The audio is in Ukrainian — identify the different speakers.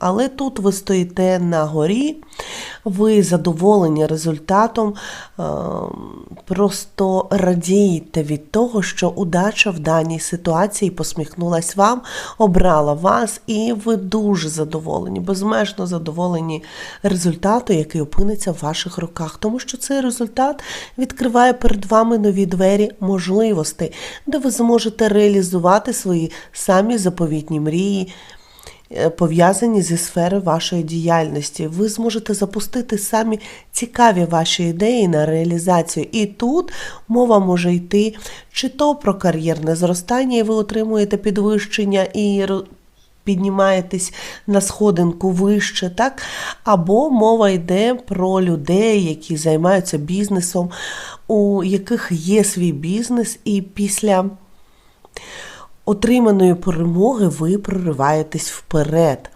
Speaker 1: Але тут ви стоїте на горі, ви задоволені результатом, е, просто радієте від того, що удача в даній ситуації посміхнулась вам, обрала вас, і ви дуже задоволені, безмежно задоволені результату, який опиниться в ваших руках. Тому що цей результат відкриває перед вами нові двері можливостей, де ви зможете реалізувати свої самі заповітні мрії пов'язані зі сфери вашої діяльності. Ви зможете запустити самі цікаві ваші ідеї на реалізацію. І тут мова може йти чи то про кар'єрне зростання, і ви отримуєте підвищення і піднімаєтесь на сходинку вище, так? Або мова йде про людей, які займаються бізнесом, у яких є свій бізнес, і після отриманої перемоги ви прориваєтесь вперед.